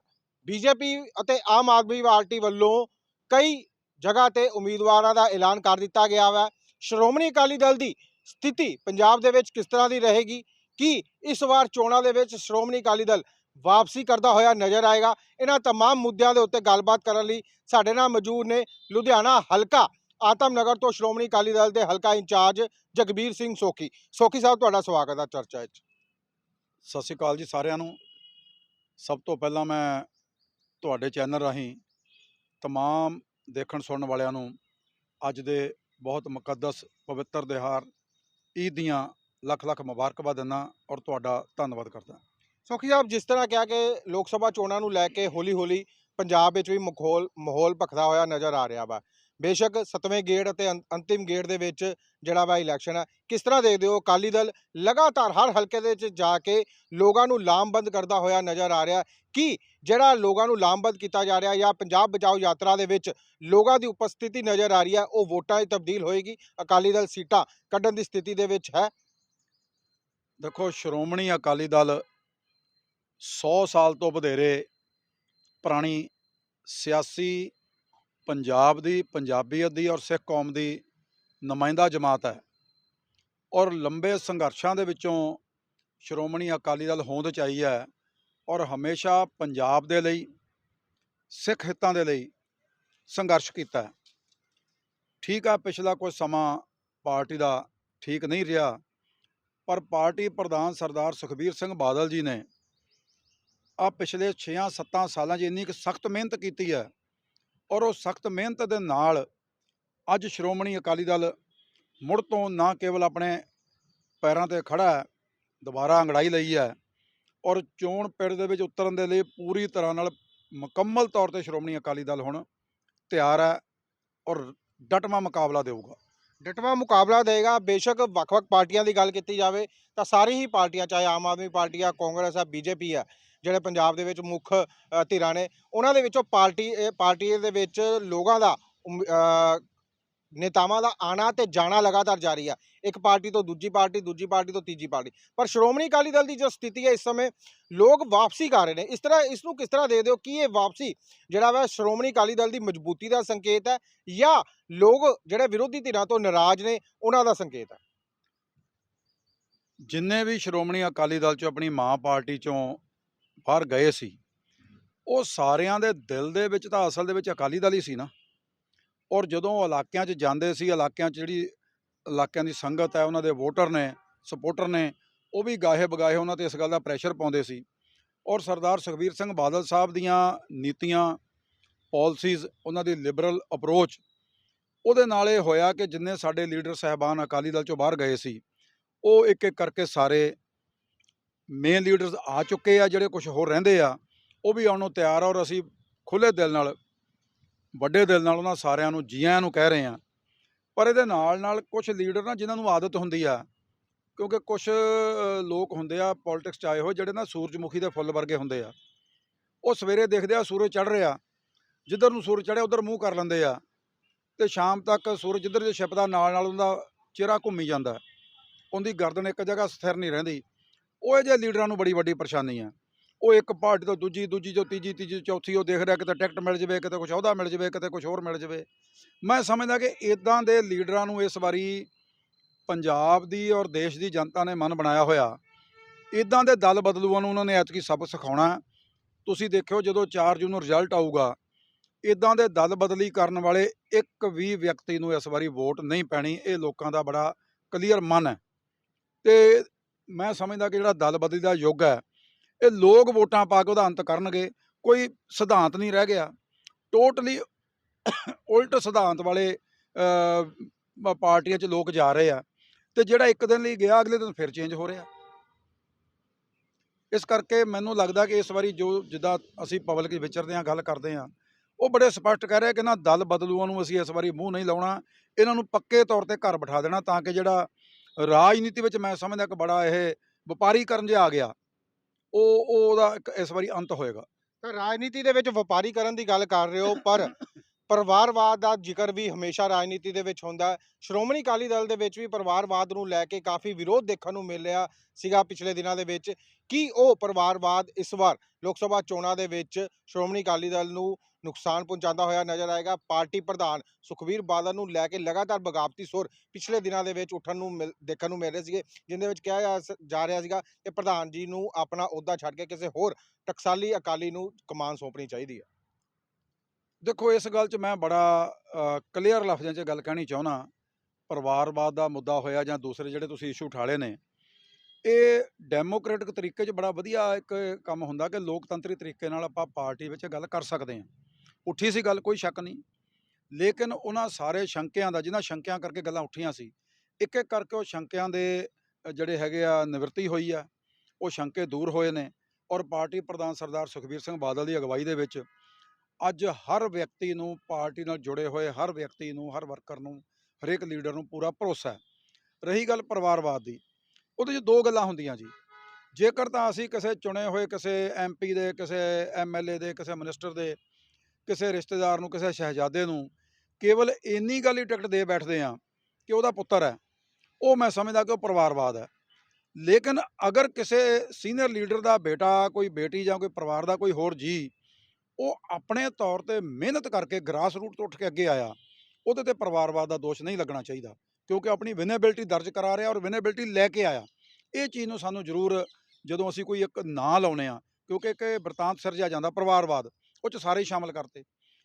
ਬੀਜੇਪੀ ਅਤੇ ਆਮ ਆਦਮੀ ਪਾਰਟੀ ਵੱਲੋਂ ਕਈ ਜਗ੍ਹਾ ਤੇ ਉਮੀਦਵਾਰਾਂ ਦਾ ਐਲਾਨ ਕਰ ਦਿੱਤਾ ਗਿਆ ਹੈ ਸ਼੍ਰੋਮਣੀ ਅਕਾਲੀ ਦਲ ਦੀ ਸਥਿਤੀ ਪੰਜਾਬ ਦੇ ਵਿੱਚ ਕਿਸ ਤਰ੍ਹਾਂ ਦੀ ਰਹੇਗੀ ਕੀ ਇਸ ਵਾਰ ਚੋਣਾਂ ਦੇ ਵਿੱਚ ਸ਼੍ਰੋਮਣੀ ਅਕਾਲੀ ਦਲ ਵਾਪਸੀ ਕਰਦਾ ਹੋਇਆ ਨਜ਼ਰ ਆਏਗਾ ਇਹਨਾਂ तमाम ਮੁੱਦਿਆਂ ਦੇ ਉੱਤੇ ਗੱਲਬਾਤ ਕਰਨ ਲਈ ਸਾਡੇ ਨਾਲ ਮੌਜੂਦ ਨੇ ਲੁਧਿਆਣਾ ਹਲਕਾ ਆਤਮ ਨਗਰ ਤੋਂ ਸ਼੍ਰੋਮਣੀ ਅਕਾਲੀ ਦਲ ਦੇ ਹਲਕਾ ਇੰਚਾਰਜ ਜਗਬੀਰ ਸਿੰਘ ਸੋਖੀ। ਸੋਖੀ ਸਾਹਿਬ ਤੁਹਾਡਾ ਸਵਾਗਤ ਹੈ ਚਰਚਾ ਵਿੱਚ। ਸਤਿ ਸ਼੍ਰੀ ਅਕਾਲ ਜੀ ਸਾਰਿਆਂ ਨੂੰ। ਸਭ ਤੋਂ ਪਹਿਲਾਂ ਮੈਂ ਤੁਹਾਡੇ ਚੈਨਲ ਰਾਹੀਂ ਤਮਾਮ ਦੇਖਣ ਸੁਣਨ ਵਾਲਿਆਂ ਨੂੰ ਅੱਜ ਦੇ ਬਹੁਤ ਮੁਕੱਦਸ ਪਵਿੱਤਰ ਦਿਹਾੜ ਈਦ ਦੀਆਂ ਲੱਖ ਲੱਖ ਮੁਬਾਰਕਬਾਦ ਦਿੰਦਾ ਔਰ ਤੁਹਾਡਾ ਧੰਨਵਾਦ ਕਰਦਾ। ਸੋਖੀ ਸਾਹਿਬ ਜਿਸ ਤਰ੍ਹਾਂ ਕਿਹਾ ਕਿ ਲੋਕ ਸਭਾ ਚੋਣਾਂ ਨੂੰ ਲੈ ਕੇ ਹੌਲੀ-ਹੌਲੀ ਪੰਜਾਬ ਵਿੱਚ ਵੀ ਮਾਹੌਲ ਮਾਹੌਲ ਭਖਦਾ ਹੋਇਆ ਨਜ਼ਰ ਆ ਰਿਹਾ ਵਾ। ਬੇਸ਼ੱਕ ਸਤਵੇਂ ਗੇੜ ਅਤੇ ਅੰਤ- ਅੰਤਿਮ ਗੇੜ ਦੇ ਵਿੱਚ ਜਿਹੜਾ ਵਾ ਇਲੈਕਸ਼ਨ ਹੈ ਕਿਸ ਤਰ੍ਹਾਂ ਦੇਖਦੇ ਹੋ ਅਕਾਲੀ ਦਲ ਲਗਾਤਾਰ ਹਰ ਹਲਕੇ ਦੇ ਵਿੱਚ ਜਾ ਕੇ ਲੋਕਾਂ ਨੂੰ ਲਾਮਬੰਦ ਕਰਦਾ ਹੋਇਆ ਨਜ਼ਰ ਆ ਰਿਹਾ? ਕੀ ਜਿਹੜਾ ਲੋਕਾਂ ਨੂੰ ਲਾਮਬੰਦ ਕੀਤਾ ਜਾ ਰਿਹਾ ਜਾਂ ਪੰਜਾਬ ਬਚਾਓ ਯਾਤਰਾ ਦੇ ਵਿੱਚ ਲੋਕਾਂ ਦੀ ਉਪਸਥਿਤੀ ਨਜ਼ਰ ਆ ਰਹੀ ਹੈ ਉਹ ਵੋਟਾਂ 'ਚ ਤਬਦੀਲ ਹੋਏਗੀ? ਅਕਾਲੀ ਦਲ ਸੀਟਾਂ ਕੱਢਣ ਦੀ ਸਥਿਤੀ ਦੇ ਵਿੱਚ ਹੈ? ਦੇਖੋ, ਸ਼੍ਰੋਮਣੀ ਅਕਾਲੀ ਦਲ 100 ਸਾਲ ਤੋਂ ਵਧੇਰੇ ਪੁਰਾਣੀ ਸਿਆਸੀ ਪੰਜਾਬ ਦੀ, ਪੰਜਾਬੀਅਤ ਦੀ ਔਰ ਸਿੱਖ ਕੌਮ ਦੀ ਨੁਮਾਇੰਦਾ ਜਮਾਤ ਹੈ। ਔਰ ਲੰਬੇ ਸੰਘਰਸ਼ਾਂ ਦੇ ਵਿੱਚੋਂ ਸ਼੍ਰੋਮਣੀ ਅਕਾਲੀ ਦਲ ਹੋਂਦ ਚ ਆਈ ਹੈ ਔਰ ਹਮੇਸ਼ਾ ਪੰਜਾਬ ਦੇ ਲਈ, ਸਿੱਖ ਹਿੱਤਾਂ ਦੇ ਲਈ ਸੰਘਰਸ਼ ਕੀਤਾ ਠੀਕ ਆ, ਪਿਛਲਾ ਕੁਝ ਸਮਾਂ ਪਾਰਟੀ ਦਾ ਠੀਕ ਨਹੀਂ ਰਿਹਾ, ਪਰ ਪਾਰਟੀ ਪ੍ਰਧਾਨ ਸਰਦਾਰ ਸੁਖਬੀਰ ਸਿੰਘ ਬਾਦਲ ਜੀ ਨੇ ਆ ਪਿਛਲੇ 6-7 ਸਾਲਾਂ 'ਚ ਇੰਨੀ ਕੁ ਸਖਤ ਮਿਹਨਤ ਕੀਤੀ ਹੈ ਔਰ ਉਹ ਸਖਤ ਮਿਹਨਤ ਦੇ ਨਾਲ ਅੱਜ ਸ਼੍ਰੋਮਣੀ ਅਕਾਲੀ ਦਲ ਮੁੜ ਤੋਂ ਨਾ ਕੇਵਲ ਆਪਣੇ ਪੈਰਾਂ ਤੇ ਖੜਾ ਹੈ, ਦੁਬਾਰਾ ਅੰਗੜਾਈ ਲਈ ਹੈ ਔਰ ਚੋਣ ਪਿੜ ਦੇ ਵਿੱਚ ਉਤਰਨ ਦੇ ਲਈ ਪੂਰੀ ਤਰ੍ਹਾਂ ਨਾਲ ਮੁਕੰਮਲ ਤੌਰ ਤੇ ਸ਼੍ਰੋਮਣੀ ਅਕਾਲੀ ਦਲ ਹੁਣ ਤਿਆਰ ਹੈ ਔਰ ਡਟਵਾਂ ਮੁਕਾਬਲਾ ਦੇਊਗਾ। ਡਟਵਾ ਮੁਕਾਬਲਾ ਦੇਗਾ, ਬੇਸ਼ੱਕ ਵੱਖ-ਵੱਖ ਪਾਰਟੀਆਂ ਦੀ ਗੱਲ ਕੀਤੀ ਜਾਵੇ ਤਾਂ ਸਾਰੀ ਹੀ ਪਾਰਟੀਆਂ, ਚਾਹੇ ਆਮ ਆਦਮੀ ਪਾਰਟੀ ਆ, ਕਾਂਗਰਸ ਆ, ਬੀਜੇਪੀ ਆ ਜਿਹੜੇ ਪੰਜਾਬ ਦੇ ਵਿੱਚ ਮੁੱਖ ਧਿਰਾਂ ਨੇ, ਉਹਨਾਂ ਦੇ ਵਿੱਚੋਂ ਪਾਰਟੀ ਪਾਰਟੀ ਦੇ ਵਿੱਚ ਲੋਕਾਂ ਦਾ ਨੇਤਾਵਾਂ ਦਾ ਆਣਾ ਤੇ ਜਾਣਾ ਲਗਾਤਾਰ ਜਾਰੀ ਆ। ਇੱਕ ਪਾਰਟੀ ਤੋਂ ਦੂਜੀ ਪਾਰਟੀ ਦੂਜੀ ਪਾਰਟੀ ਤੋਂ ਤੀਜੀ ਪਾਰਟੀ। ਪਰ ਸ਼੍ਰੋਮਣੀ ਅਕਾਲੀ ਦਲ ਦੀ ਜੋ ਸਥਿਤੀ ਹੈ ਇਸ ਸਮੇਂ, ਲੋਕ ਵਾਪਸੀ ਕਰ ਰਹੇ ਨੇ। ਇਸ ਤਰ੍ਹਾਂ, ਇਸ ਨੂੰ ਕਿਸ ਤਰ੍ਹਾਂ ਦੇ ਦਿਓ? ਕਿ ਇਹ ਵਾਪਸੀ ਜਿਹੜਾ ਵਾ ਸ਼੍ਰੋਮਣੀ ਅਕਾਲੀ ਦਲ ਦੀ ਮਜ਼ਬੂਤੀ ਦਾ ਸੰਕੇਤ ਹੈ ਜਾਂ ਲੋਕ ਜਿਹੜੇ ਵਿਰੋਧੀ ਧਿਰਾਂ ਤੋਂ ਨਾਰਾਜ਼ ਨੇ, ਉਹਨਾਂ ਦਾ ਸੰਕੇਤ ਹੈ? ਜਿੰਨੇ ਵੀ ਸ਼੍ਰੋਮਣੀ ਅਕਾਲੀ ਦਲ ਚੋਂ ਆਪਣੀ ਮਾਂ ਪਾਰਟੀ ਚੋਂ ਬਾਹਰ ਗਏ ਸੀ। ਉਹ ਸਾਰਿਆਂ ਦੇ ਦਿਲ ਦੇ ਵਿੱਚ ਤਾਂ ਅਸਲ ਦੇ ਵਿੱਚ ਅਕਾਲੀ ਦਲ ਹੀ ਸੀ ਨਾ। ਔਰ ਜਦੋਂ ਇਲਾਕਿਆਂ 'ਚ ਜਾਂਦੇ ਸੀ, ਇਲਾਕਿਆਂ 'ਚ ਜਿਹੜੀ ਇਲਾਕਿਆਂ ਦੀ ਸੰਗਤ ਹੈ, ਉਹਨਾਂ ਦੇ ਵੋਟਰ ਨੇ, ਸਪੋਰਟਰ ਨੇ, ਉਹ ਵੀ ਗਾਹੇ ਬਗਾਹੇ ਉਹਨਾਂ ਤੇ ਇਸ ਗੱਲ ਦਾ ਪ੍ਰੈਸ਼ਰ ਪਾਉਂਦੇ ਸੀ। ਔਰ ਸਰਦਾਰ ਸੁਖਬੀਰ ਸਿੰਘ ਬਾਦਲ ਸਾਹਿਬ ਦੀਆਂ ਨੀਤੀਆਂ ਪਾਲਿਸੀਜ਼ ਉਹਨਾਂ ਦੀ ਲਿਬਰਲ ਅਪਰੋਚ ਉਹਦੇ ਨਾਲ ਇਹ ਹੋਇਆ ਕਿ ਜਿੰਨੇ ਸਾਡੇ ਲੀਡਰ ਸਹਿਬਾਨ ਅਕਾਲੀ ਦਲ ਚੋਂ ਬਾਹਰ ਗਏ ਸੀ, ਉਹ ਇੱਕ ਇੱਕ ਕਰਕੇ ਸਾਰੇ ਮੇਨ ਲੀਡਰਸ ਆ ਚੁੱਕੇ ਆ, ਜਿਹੜੇ ਕੁਝ ਹੋਰ ਰਹਿੰਦੇ ਆ, ਉਹ ਵੀ ਆਉਣ ਨੂੰ ਤਿਆਰ ਆ ਔਰ ਅਸੀਂ ਖੁੱਲੇ ਦਿਲ ਨਾਲ, ਵੱਡੇ ਦਿਲ ਨਾਲ ਉਹਨਾਂ ਸਾਰਿਆਂ ਨੂੰ, ਜੀਆਂ ਨੂੰ ਕਹਿ ਰਹੇ ਆ। ਪਰ ਇਹਦੇ ਨਾਲ ਨਾਲ ਕੁਝ ਲੀਡਰ ਨਾ ਜਿਨ੍ਹਾਂ ਨੂੰ ਆਦਤ ਹੁੰਦੀ ਆ, ਕਿਉਂਕਿ ਕੁਝ ਲੋਕ ਹੁੰਦੇ ਆ ਪੋਲਿਟਿਕਸ 'ਚ ਆਏ ਹੋਏ, ਜਿਹੜੇ ਨਾ ਸੂਰਜਮੁਖੀ ਦੇ ਫੁੱਲ ਵਰਗੇ ਹੁੰਦੇ ਆ। ਉਹ ਸਵੇਰੇ ਦੇਖਦੇ ਆ ਸੂਰਜ ਚੜ ਰਿਹਾ, ਜਿੱਧਰ ਨੂੰ ਸੂਰਜ ਚੜਿਆ ਉਧਰ ਮੂੰਹ ਕਰ ਲੈਂਦੇ ਆ, ਤੇ ਸ਼ਾਮ ਤੱਕ ਸੂਰਜ ਜਿੱਧਰ ਜੇ ਛਿਪਦਾ ਨਾਲ ਨਾਲ ਉਹਦਾ ਚਿਹਰਾ ਘੁੰਮੀ ਜਾਂਦਾ। ਉਹਦੀ ਗਰਦਨ ਇੱਕ ਜਗ੍ਹਾ ਸਥਿਰ ਨਹੀਂ ਰਹਿੰਦੀ। ਉਹ ਇਹ ਜਿਹੇ ਲੀਡਰਾਂ ਨੂੰ ਬੜੀ ਵੱਡੀ ਪਰੇਸ਼ਾਨੀ ਹੈ। ਉਹ ਇੱਕ ਪਾਰਟੀ ਤੋਂ ਦੂਜੀ ਦੂਜੀ ਤੋਂ ਤੀਜੀ ਤੀਜੀ ਚੌਥੀ ਉਹ ਦੇਖ ਰਿਹਾ ਕਿਤੇ ਟਿਕਟ ਮਿਲ ਜਵੇ, ਕਿਤੇ ਕੁਝ ਅਹੁਦਾ ਮਿਲ ਜਵੇ, ਕਿਤੇ ਕੁਝ ਹੋਰ ਮਿਲ ਜਵੇ। ਮੈਂ ਸਮਝਦਾ ਕਿ ਇਦਾਂ ਦੇ ਲੀਡਰਾਂ ਨੂੰ ਇਸ ਵਾਰੀ ਪੰਜਾਬ ਦੀ ਔਰ ਦੇਸ਼ ਦੀ ਜਨਤਾ ਨੇ ਮਨ ਬਣਾਇਆ ਹੋਇਆ। ਇਦਾਂ ਦੇ ਦਲ ਬਦਲੂਆਂ ਨੂੰ ਉਹਨਾਂ ਨੇ ਐਤਕੀ ਸਬਕ ਸਿਖਾਉਣਾ ਤੁਸੀਂ ਦੇਖਿਓ ਜਦੋਂ 4 ਜੂਨ ਨੂੰ ਰਿਜ਼ਲਟ ਆਊਗਾ ਇਦਾਂ ਦੇ ਦਲ ਬਦਲੀ ਕਰਨ ਵਾਲੇ ਇੱਕ ਵੀ ਵਿਅਕਤੀ ਨੂੰ ਇਸ ਵਾਰੀ ਵੋਟ ਨਹੀਂ ਪੈਣੀ। ਇਹ ਲੋਕਾਂ ਦਾ ਬੜਾ ਕਲੀਅਰ ਮਨ ਹੈ। ਤੇ ਮੈਂ ਸਮਝਦਾ ਕਿ ਜਿਹੜਾ ਦਲ ਬਦਲੀ ਦਾ ਯੁੱਗ ਹੈ, ਇਹ ਲੋਕ ਵੋਟਾਂ ਪਾ ਕੇ ਉਹਦਾ ਅੰਤ ਕਰਨਗੇ, ਕੋਈ ਸਿਧਾਂਤ ਨਹੀਂ ਰਹਿ ਗਿਆ। ਟੋਟਲੀ ਉਲਟ ਸਿਧਾਂਤ ਵਾਲੇ ਪਾਰਟੀਆਂ 'ਚ ਲੋਕ ਜਾ ਰਹੇ ਆ ਤੇ ਜਿਹੜਾ ਇੱਕ ਦਿਨ ਲਈ ਗਿਆ, ਅਗਲੇ ਦਿਨ ਫਿਰ ਚੇਂਜ ਹੋ ਰਿਹਾ। ਇਸ ਕਰਕੇ ਮੈਨੂੰ ਲੱਗਦਾ ਕਿ ਇਸ ਵਾਰੀ ਜੋ ਜਿੱਦਾਂ ਅਸੀਂ ਪਬਲਿਕ ਵਿੱਚ ਵਿਚਰਦੇ ਹਾਂ, ਗੱਲ ਕਰਦੇ ਹਾਂ, ਉਹ ਬੜੇ ਸਪਸ਼ਟ ਕਹਿ ਰਿਹਾ ਕਿ ਨਾ ਦਲ ਬਦਲੂਆਂ ਨੂੰ ਅਸੀਂ ਇਸ ਵਾਰੀ ਮੂੰਹ ਨਹੀਂ ਲਾਉਣਾ, ਇਹਨਾਂ ਨੂੰ ਪੱਕੇ ਤੌਰ ਤੇ ਘਰ ਬਿਠਾ ਦੇਣਾ ਤਾਂ ਕਿ ਜਿਹੜਾ ਰਾਜਨੀਤੀ ਵਿੱਚ ਮੈਂ ਸਮਝਦਾ ਕਿ ਬੜਾ ਇਹ ਵਪਾਰੀਕਰਨ ਜਿਹਾ ਆ ਗਿਆ। ਉਹ ਉਹ ਉਹਦਾ ਇੱਕ ਇਸ ਵਾਰੀ ਅੰਤ ਹੋਏਗਾ। ਤਾਂ ਰਾਜਨੀਤੀ ਦੇ ਵਿੱਚ ਵਪਾਰੀਕਰਨ ਦੀ ਗੱਲ ਕਰ ਰਹੇ ਹੋ ਪਰ ਪਰਿਵਾਰਵਾਦ ਦਾ ਜ਼ਿਕਰ ਵੀ ਹਮੇਸ਼ਾ ਰਾਜਨੀਤੀ ਦੇ ਵਿੱਚ ਹੁੰਦਾ। ਸ਼੍ਰੋਮਣੀ ਅਕਾਲੀ ਦਲ ਦੇ ਵਿੱਚ ਵੀ ਪਰਿਵਾਰਵਾਦ ਨੂੰ ਲੈ ਕੇ ਕਾਫੀ ਵਿਰੋਧ ਦੇਖਣ ਨੂੰ ਮਿਲ ਰਿਹਾ ਸੀਗਾ ਪਿਛਲੇ ਦਿਨਾਂ ਦੇ ਵਿੱਚ। ਕੀ ਉਹ ਪਰਿਵਾਰਵਾਦ ਇਸ ਵਾਰ ਲੋਕ ਸਭਾ ਚੋਣਾਂ ਦੇ ਵਿੱਚ ਸ਼੍ਰੋਮਣੀ ਅਕਾਲੀ ਦਲ ਨੂੰ ਨੁਕਸਾਨ ਪਹੁੰਚਾਉਂਦਾ ਹੋਇਆ ਨਜ਼ਰ ਆਏਗਾ। ਪਾਰਟੀ ਪ੍ਰਧਾਨ ਸੁਖਬੀਰ ਬਾਦਲ ਨੂੰ ਲੈ ਕੇ ਲਗਾਤਾਰ ਬਗਾਵਤੀ ਸੁਰ ਪਿਛਲੇ ਦਿਨਾਂ ਦੇ ਵਿੱਚ ਉੱਠਣ ਨੂੰ ਮਿਲ- ਦੇਖਣ ਨੂੰ ਮਿਲ ਰਹੇ ਸੀਗੇ, ਜਿੰਦੇ ਵਿੱਚ ਕਿਹਾ ਜਾ ਜਾ ਰਿਹਾ ਸੀਗਾ ਕਿ ਪ੍ਰਧਾਨ ਜੀ ਨੂੰ ਆਪਣਾ ਅਹੁਦਾ ਛੱਡ ਕੇ ਕਿਸੇ ਹੋਰ ਟਕਸਾਲੀ ਅਕਾਲੀ ਨੂੰ ਕਮਾਨ ਸੌਂਪਣੀ ਚਾਹੀਦੀ ਹੈ। ਦੇਖੋ, ਇਸ ਗੱਲ 'ਚ ਮੈਂ ਬੜਾ ਕਲੀਅਰ ਲਫ਼ਜ਼ਾਂ 'ਚ ਗੱਲ ਕਹਿਣੀ ਚਾਹੁੰਦਾ। ਪਰਿਵਾਰਵਾਦ ਦਾ ਮੁੱਦਾ ਹੋਇਆ ਜਾਂ ਦੂਸਰੇ ਜਿਹੜੇ ਤੁਸੀਂ ਇਸ਼ੂ ਉਠਾਲੇ ਨੇ, ਇਹ ਡੈਮੋਕ੍ਰੈਟਿਕ ਤਰੀਕੇ 'ਚ ਬੜਾ ਵਧੀਆ ਇੱਕ ਕੰਮ ਹੁੰਦਾ ਕਿ ਲੋਕਤੰਤਰੀ ਤਰੀਕੇ ਨਾਲ ਆਪਾਂ ਪਾਰਟੀ ਵਿੱਚ ਗੱਲ ਕਰ ਸਕਦੇ ਹਾਂ। ਉੱਠੀ ਸੀ ਗੱਲ, ਕੋਈ ਸ਼ੱਕ ਨਹੀਂ। ਲੇਕਿਨ ਉਹਨਾਂ ਸਾਰੇ ਸ਼ੰਕਿਆਂ ਦਾ, ਜਿਨ੍ਹਾਂ ਸ਼ੰਕਿਆਂ ਕਰਕੇ ਗੱਲਾਂ ਉੱਠੀਆਂ ਸੀ ਇੱਕ ਇੱਕ ਕਰਕੇ ਉਹ ਸ਼ੰਕਿਆਂ ਦੇ ਜਿਹੜੇ ਹੈਗੇ ਆ, ਨਿਵਰਤੀ ਹੋਈ ਆ। ਉਹ ਸ਼ੰਕੇ ਦੂਰ ਹੋਏ ਨੇ ਔਰ ਪਾਰਟੀ ਪ੍ਰਧਾਨ ਸਰਦਾਰ ਸੁਖਬੀਰ ਸਿੰਘ ਬਾਦਲ ਦੀ ਅਗਵਾਈ ਦੇ ਵਿੱਚ ਅੱਜ ਹਰ ਵਿਅਕਤੀ ਨੂੰ ਪਾਰਟੀ ਨਾਲ ਜੁੜੇ ਹੋਏ, ਹਰ ਵਿਅਕਤੀ ਨੂੰ, ਹਰ ਵਰਕਰ ਨੂੰ, ਹਰੇਕ ਲੀਡਰ ਨੂੰ ਪੂਰਾ ਭਰੋਸਾ ਹੈ। ਰਹੀ ਗੱਲ ਪਰਿਵਾਰਵਾਦ ਦੀ, ਉਹਦੇ 'ਚ ਦੋ ਗੱਲਾਂ ਹੁੰਦੀਆਂ ਜੀ। ਜੇਕਰ ਤਾਂ ਅਸੀਂ ਕਿਸੇ ਚੁਣੇ ਹੋਏ, ਕਿਸੇ ਐਮਪੀ ਦੇ, ਕਿਸੇ ਐਮਐਲਏ ਦੇ, ਕਿਸੇ ਮਿਨਿਸਟਰ ਦੇ ਕਿਸੇ ਰਿਸ਼ਤੇਦਾਰ ਨੂੰ, ਕਿਸੇ ਸ਼ਹਿਜ਼ਾਦੇ ਨੂੰ ਕੇਵਲ ਇੰਨੀ ਗੱਲ ਹੀ ਟਿਕਟ ਦੇ ਬੈਠਦੇ ਆ ਕਿ ਉਹਦਾ ਪੁੱਤਰ ਹੈ। ਉਹ ਮੈਂ ਸਮਝਦਾ ਕਿ ਉਹ ਪਰਿਵਾਰਵਾਦ ਹੈ। ਲੇਕਿਨ ਅਗਰ ਕਿਸੇ ਸੀਨੀਅਰ ਲੀਡਰ ਦਾ ਬੇਟਾ, ਕੋਈ ਬੇਟੀ ਜਾਂ ਕੋਈ ਪਰਿਵਾਰ ਦਾ ਕੋਈ ਹੋਰ ਜੀ ਉਹ ਆਪਣੇ ਤੌਰ ਤੇ ਮਿਹਨਤ ਕਰਕੇ ਗ੍ਰਾਸ ਰੂਟ ਤੋਂ ਉੱਠ ਕੇ ਅੱਗੇ ਆਇਆ, ਉਹਦੇ ਤੇ ਪਰਿਵਾਰਵਾਦ ਦਾ ਦੋਸ਼ ਨਹੀਂ ਲੱਗਣਾ ਚਾਹੀਦਾ। ਕਿਉਂਕਿ ਆਪਣੀ ਵਿਨੇਬਿਲਟੀ ਦਰਜ ਕਰਾ ਰਿਹਾ ਔਰ ਵਿਨੇਬਿਲਟੀ ਲੈ ਕੇ ਆਇਆ। ਇਹ ਚੀਜ਼ ਨੂੰ ਸਾਨੂੰ ਜ਼ਰੂਰ ਜਦੋਂ ਅਸੀਂ ਕੋਈ ਇੱਕ ਨਾਂ ਲਾਉਨੇ ਆ ਕਿਉਂਕਿ ਇੱਕ ਬਰਤਾਂਤ ਸਿਰਜਿਆ ਜਾਂਦਾ ਪਰਿਵਾਰਵਾਦ ਉਹ ਚ ਸਾਰੇ ਸ਼ਾਮਲ ਕਰਤੇ।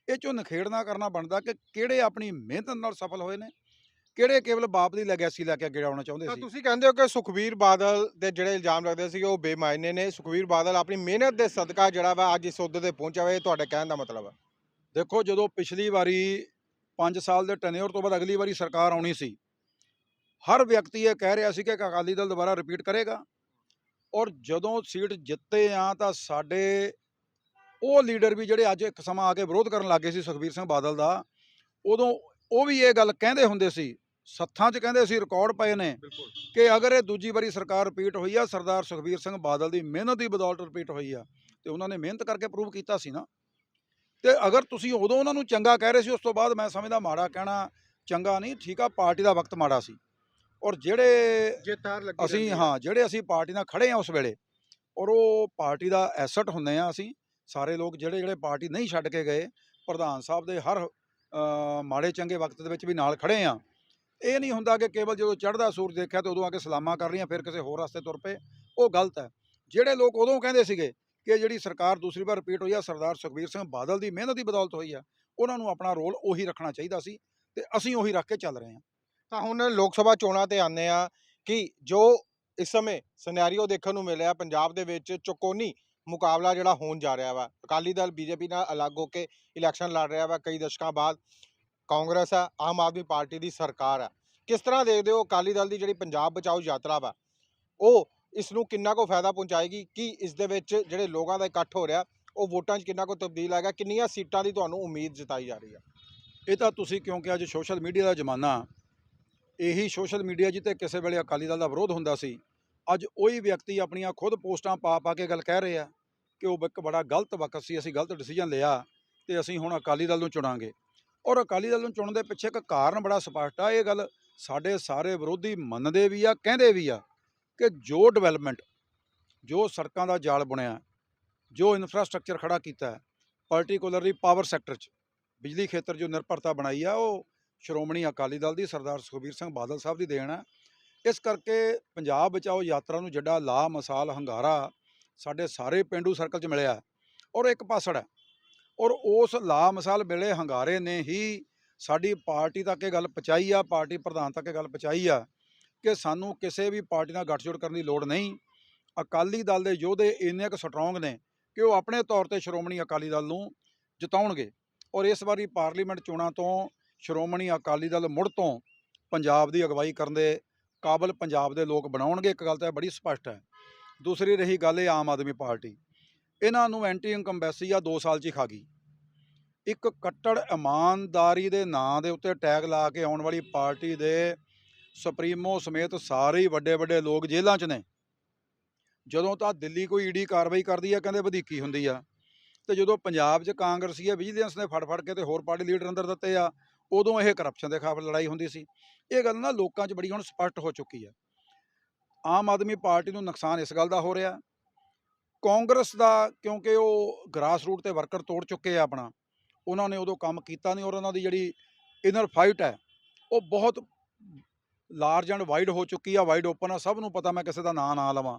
ਇਹ ਚੋਂ ਨਖੇੜਨਾ ਕਰਨਾ ਬਣਦਾ ਕਿ ਕਿਹੜੇ ਆਪਣੀ ਮਿਹਨਤ ਨਾਲ ਸਫਲ ਹੋਏ ਨੇ ਕਿਹੜੇ ਕੇਵਲ ਬਾਪ ਦੀ ਲੈਗੇਸੀ ਲੈ ਕੇ ਅੱਗੇ ਆਉਣਾ ਚਾਹੁੰਦੇ ਸੀ। ਤੁਸੀਂ ਕਹਿੰਦੇ ਹੋ ਕਿ ਸੁਖਬੀਰ ਬਾਦਲ ਦੇ ਜਿਹੜੇ ਇਲਜ਼ਾਮ ਲੱਗਦੇ ਸੀ ਉਹ ਬੇਮਾਇਨੇ ਨੇ। ਸੁਖਬੀਰ ਬਾਦਲ ਆਪਣੀ ਮਿਹਨਤ ਦੇ ਸਦਕਾ ਜਿਹੜਾ ਵਾ ਅੱਜ ਇਸ ਅਹੁਦੇ ਤੇ ਪਹੁੰਚਿਆ ਇਹ ਤੁਹਾਡੇ ਕਹਿਣ ਦਾ ਮਤਲਬ ਹੈ ਦੇਖੋ ਜਦੋਂ ਪਿਛਲੀ ਵਾਰੀ 5 ਸਾਲ ਦੇ ਟੈਨਿਓਰ ਤੋਂ ਬਾਅਦ ਅਗਲੀ ਵਾਰੀ ਸਰਕਾਰ ਆਉਣੀ ਸੀ ਹਰ ਵਿਅਕਤੀ ਇਹ ਕਹਿ ਰਿਹਾ ਸੀ ਕਿ ਅਕਾਲੀ ਦਲ ਦੁਬਾਰਾ ਰਿਪੀਟ ਕਰੇਗਾ। ਔਰ ਜਦੋਂ ਸੀਟ ਜਿੱਤੇ ਆ ਤਾਂ ਸਾਡੇ ਉਹ ਲੀਡਰ ਵੀ ਜਿਹੜੇ ਅੱਜ ਇੱਕ ਸਮਾਂ ਆ ਕੇ ਵਿਰੋਧ ਕਰਨ ਲੱਗੇ ਸੀ ਸੁਖਬੀਰ ਸਿੰਘ ਬਾਦਲ ਦਾ ਉਦੋਂ ਉਹ ਵੀ ਇਹ ਗੱਲ ਕਹਿੰਦੇ ਹੁੰਦੇ ਸੀ ਸੱਥਾਂ 'ਚ ਕਹਿੰਦੇ ਸੀ ਰਿਕਾਰਡ ਪਏ ਨੇ ਕਿ ਅਗਰ ਇਹ ਦੂਜੀ ਵਾਰੀ ਸਰਕਾਰ ਰਿਪੀਟ ਹੋਈ ਆ ਸਰਦਾਰ ਸੁਖਬੀਰ ਸਿੰਘ ਬਾਦਲ ਦੀ ਮਿਹਨਤ ਦੀ ਬਦੌਲਤ ਰਿਪੀਟ ਹੋਈ ਆ ਤੇ ਉਹਨਾਂ ਨੇ ਮਿਹਨਤ ਕਰਕੇ ਪ੍ਰੂਵ ਕੀਤਾ ਸੀ ਨਾ। ਤੇ ਅਗਰ ਤੁਸੀਂ ਉਦੋਂ ਉਹਨਾਂ ਨੂੰ ਚੰਗਾ ਕਹਿ ਰਹੇ ਸੀ ਉਸ ਤੋਂ ਬਾਅਦ ਮੈਂ ਸਮਝਦਾ ਮਾੜਾ ਕਹਿਣਾ ਚੰਗਾ ਨਹੀਂ ਠੀਕ ਆ ਪਾਰਟੀ ਦਾ ਵਕਤ ਮਾੜਾ ਸੀ। ਔਰ ਜਿਹੜੇ ਅਸੀਂ। ਹਾਂ ਜਿਹੜੇ ਅਸੀਂ ਪਾਰਟੀ ਨਾਲ ਖੜੇ ਆ ਉਸ ਵੇਲੇ ਔਰ ਉਹ ਪਾਰਟੀ ਦਾ ਐਸਟ ਹੁੰਦੇ ਆ ਅਸੀਂ ਸਾਰੇ ਲੋਕ ਜਿਹੜੇ ਜਿਹੜੇ ਪਾਰਟੀ ਨਹੀਂ ਛੱਡ ਕੇ ਗਏ, ਪ੍ਰਧਾਨ ਸਾਹਿਬ ਦੇ ਹਰ ਮਾੜੇ ਚੰਗੇ ਵਕਤ ਦੇ ਵਿੱਚ ਵੀ ਨਾਲ ਖੜੇ ਆ। ਇਹ ਨਹੀਂ ਹੁੰਦਾ ਕਿ ਕੇਵਲ ਜਦੋਂ ਚੜ੍ਹਦਾ ਸੂਰਜ ਦੇਖਿਆ ਤੇ ਉਦੋਂ ਆ ਕੇ ਸਲਾਮਾਂ ਕਰ ਰਹੀਆਂ, ਫਿਰ ਕਿਸੇ ਹੋਰ ਰਸਤੇ ਤੁਰ ਪਏ। ਉਹ ਗਲਤ ਹੈ। ਜਿਹੜੇ ਲੋਕ ਉਦੋਂ ਕਹਿੰਦੇ ਸੀਗੇ ਕਿ ਜਿਹੜੀ ਸਰਕਾਰ ਦੂਸਰੀ ਵਾਰ ਰਿਪੀਟ ਹੋਈ ਆ, ਸਰਦਾਰ ਸੁਖਬੀਰ ਸਿੰਘ ਬਾਦਲ ਦੀ ਮਿਹਨਤ ਦੀ ਬਦੌਲਤ ਹੋਈ ਆ, ਉਹਨਾਂ ਨੂੰ ਆਪਣਾ ਰੋਲ ਉਹੀ ਰੱਖਣਾ ਚਾਹੀਦਾ ਸੀ ਤੇ ਅਸੀਂ ਉਹੀ ਰੱਖ ਕੇ ਚੱਲ ਰਹੇ ਹਾਂ ਤਾਂ ਹੁਣ ਲੋਕ ਸਭਾ ਚੋਣਾਂ ਤੇ ਆਨੇ ਆ ਕਿ ਜੋ ਇਸ ਸਮੇਂ ਸਿਨੈਰੀਓ ਦੇਖਣ ਨੂੰ ਮਿਲਿਆ, ਪੰਜਾਬ ਦੇ ਵਿੱਚ ਚੁਕੋਨੀ ਮੁਕਾਬਲਾ ਜਿਹੜਾ ਹੋਣ ਜਾ ਰਿਹਾ ਵਾ। ਅਕਾਲੀ ਦਲ ਬੀਜੇਪੀ ਨਾਲ ਅਲੱਗ ਹੋ ਕੇ ਇਲੈਕਸ਼ਨ ਲੜ ਰਿਹਾ ਵਾ ਕਈ ਦਸ਼ਕਾਂ ਬਾਅਦ। ਕਾਂਗਰਸ ਆ, ਆਮ ਆਦਮੀ ਪਾਰਟੀ ਦੀ ਸਰਕਾਰ ਆ। ਕਿਸ ਤਰ੍ਹਾਂ ਦੇਖਦੇ ਹੋ ਅਕਾਲੀ ਦਲ ਦੀ ਜਿਹੜੀ ਪੰਜਾਬ ਬਚਾਓ ਯਾਤਰਾ ਵਾ, ਉਹ ਇਸ ਨੂੰ ਕਿੰਨਾ ਕੁ ਫਾਇਦਾ ਪਹੁੰਚਾਏਗੀ? ਕਿ ਇਸ ਦੇ ਵਿੱਚ ਜਿਹੜੇ ਲੋਕਾਂ ਦਾ ਇਕੱਠ ਹੋ ਰਿਹਾ, ਉਹ ਵੋਟਾਂ 'ਚ ਕਿੰਨਾ ਕੁ ਤਬਦੀਲ ਆਏਗਾ ਕਿੰਨੀਆਂ ਸੀਟਾਂ ਦੀ ਤੁਹਾਨੂੰ ਉਮੀਦ ਜਤਾਈ ਜਾ ਰਹੀ ਆ? ਇਹ ਤਾਂ ਤੁਸੀਂ ਕਿਉਂਕਿ ਅੱਜ ਸੋਸ਼ਲ ਮੀਡੀਆ ਦਾ ਜ਼ਮਾਨਾ? ਇਹੀ ਸੋਸ਼ਲ ਮੀਡੀਆ ਜਿੱਤੇ ਕਿਸੇ ਵੇਲੇ ਅਕਾਲੀ ਦਲ ਦਾ ਵਿਰੋਧ ਹੁੰਦਾ ਸੀ। ਅੱਜ ਉਹੀ ਵਿਅਕਤੀ ਆਪਣੀਆਂ ਖੁਦ ਪੋਸਟਾਂ ਪਾ ਪਾ ਕੇ ਗੱਲ ਕਹਿ ਰਹੇ ਆ ਕਿ ਉਹ ਇੱਕ ਬੜਾ ਗਲਤ ਵਕਤ ਸੀ, ਅਸੀਂ ਗਲਤ ਡਿਸੀਜਨ ਲਿਆ ਤੇ ਅਸੀਂ ਹੁਣ ਅਕਾਲੀ ਦਲ ਨੂੰ ਚੁਣਾਂਗੇ। ਔਰ ਅਕਾਲੀ ਦਲ ਨੂੰ ਚੁਣਨ ਦੇ ਪਿੱਛੇ ਇੱਕ ਕਾਰਨ ਬੜਾ ਸਪਸ਼ਟ ਆ, ਇਹ ਗੱਲ ਸਾਡੇ ਸਾਰੇ ਵਿਰੋਧੀ ਮੰਨਦੇ ਵੀ ਆ, ਕਹਿੰਦੇ ਵੀ ਆ ਕਿ ਜੋ ਡਿਵੈਲਪਮੈਂਟ ਜੋ ਸੜਕਾਂ ਦਾ ਜਾਲ ਬੁਣਿਆ, ਜੋ ਇਨਫਰਾਸਟ੍ਰਕਚਰ ਖੜਾ ਕੀਤਾ ਹੈ ਪਾਰਟਿਕੂਲਰਲੀ ਪਾਵਰ ਸੈਕਟਰ 'ਚ, ਬਿਜਲੀ ਖੇਤਰ ਜੋ ਨਿਰਭਰਤਾ ਬਣਾਈ ਆ, ਉਹ ਸ਼੍ਰੋਮਣੀ ਅਕਾਲੀ ਦਲ ਦੀ ਸਰਦਾਰ ਸੁਖਬੀਰ ਸਿੰਘ ਬਾਦਲ ਸਾਹਿਬ ਦੀ ਦੇਣ ਹੈ ਇਸ ਕਰਕੇ ਪੰਜਾਬ ਬਚਾਓ ਯਾਤਰਾ ਨੂੰ ਜੱਡਾ ਲਾ ਮਸਾਲ ਹੰਗਾਰਾ ਸਾਡੇ ਸਾਰੇ ਪਿੰਡੂ ਸਰਕਲ 'ਚ ਮਿਲਿਆ। ਔਰ ਇੱਕ ਪਾਸੜ ਹੈ। ਔਰ ਉਸ ਲਾ ਮਸਾਲ ਵੇਲੇ ਹੰਗਾਰੇ ਨੇ ਹੀ ਸਾਡੀ ਪਾਰਟੀ ਤੱਕ ਇਹ ਗੱਲ ਪਹੁੰਚਾਈ ਆ, ਪਾਰਟੀ ਪ੍ਰਧਾਨ ਤੱਕ ਇਹ ਗੱਲ ਪਹੁੰਚਾਈ ਆ ਕਿ ਸਾਨੂੰ ਕਿਸੇ ਵੀ ਪਾਰਟੀ ਨਾਲ ਗੱਠਜੋੜ ਕਰਨ ਦੀ ਲੋੜ ਨਹੀਂ। ਅਕਾਲੀ ਦਲ ਦੇ ਯੋਧੇ ਇੰਨੇ ਕੁ ਸਟਰੋਂਗ ਨੇ ਕਿ ਉਹ ਆਪਣੇ ਤੌਰ ਤੇ ਸ਼੍ਰੋਮਣੀ ਅਕਾਲੀ ਦਲ ਨੂੰ ਜਿਤਾਉਣਗੇ। ਔਰ ਇਸ ਵਾਰੀ ਪਾਰਲੀਮੈਂਟ ਚੋਣਾਂ ਤੋਂ ਸ਼੍ਰੋਮਣੀ ਅਕਾਲੀ ਦਲ ਮੁੜ ਤੋਂ ਪੰਜਾਬ ਦੀ ਅਗਵਾਈ ਕਰਨ ਦੇ ਕਾਬਲ ਪੰਜਾਬ ਦੇ ਲੋਕ ਬਣਾਉਣਗੇ, ਇੱਕ ਗੱਲ ਤਾਂ ਬੜੀ ਸਪਸ਼ਟ ਹੈ। ਦੂਸਰੀ ਰਹੀ ਗੱਲ ਇਹ ਆਮ ਆਦਮੀ ਪਾਰਟੀ। ਇਹਨਾਂ ਨੂੰ ਐਂਟੀ ਇਨਕੰਬੈਸੀ ਆ 2 ਸਾਲ 'ਚ ਹੀ ਖਾ ਗਈ। ਇੱਕ ਕੱਟੜ ਇਮਾਨਦਾਰੀ ਦੇ ਨਾਂ ਦੇ ਉੱਤੇ ਟੈਗ ਲਾ ਕੇ ਆਉਣ ਵਾਲੀ ਪਾਰਟੀ ਦੇ ਸੁਪਰੀਮੋ ਸਮੇਤ ਸਾਰੇ ਵੱਡੇ ਵੱਡੇ ਲੋਕ ਜੇਲ੍ਹਾਂ 'ਚ ਨੇ। ਜਦੋਂ ਤਾਂ ਦਿੱਲੀ ਕੋਈ ਈਡੀ ਕਾਰਵਾਈ ਕਰਦੀ ਆ, ਕਹਿੰਦੇ ਵਧੀਕੀ ਹੁੰਦੀ ਆ। ਤੇ ਜਦੋਂ ਪੰਜਾਬ 'ਚ ਕਾਂਗਰਸੀ ਆ, ਵਿਜੀਲੈਂਸ ਨੇ ਫੜ ਫੜ ਕੇ ਤੇ ਹੋਰ ਪਾਰਟੀ ਲੀਡਰ ਅੰਦਰ ਦਿੱਤੇ ਆ। ਉਦੋਂ ਇਹ ਕਰਪਸ਼ਨ ਦੇ ਖਿਲਾਫ ਲੜਾਈ ਹੁੰਦੀ ਸੀ। ਇਹ ਗੱਲ ਨਾ ਲੋਕਾਂ 'ਚ ਬੜੀ ਹੁਣ ਸਪਸ਼ਟ ਹੋ ਚੁੱਕੀ ਹੈ। ਆਮ ਆਦਮੀ ਪਾਰਟੀ ਨੂੰ ਨੁਕਸਾਨ ਇਸ ਗੱਲ ਦਾ ਹੋ ਰਿਹਾ। ਕਾਂਗਰਸ ਦਾ, ਕਿਉਂਕਿ ਉਹ ਗਰਾਸ ਰੂਟ ਤੇ ਵਰਕਰ ਤੋੜ ਚੁੱਕੇ ਆ ਆਪਣਾ, ਉਹਨਾਂ ਨੇ ਉਦੋਂ ਕੰਮ ਕੀਤਾ ਨਹੀਂ ਔਰ ਉਹਨਾਂ ਦੀ ਜਿਹੜੀ ਇਨਰ ਫਾਈਟ ਹੈ, ਉਹ ਬਹੁਤ ਲਾਰਜ ਐਂਡ ਵਾਈਡ ਹੋ ਚੁੱਕੀ ਆ ਵਾਈਡ ਓਪਨ ਆ, ਸਭ ਨੂੰ ਪਤਾ ਮੈਂ ਕਿਸੇ ਦਾ ਨਾਂ ਨਾ ਲਵਾਂ।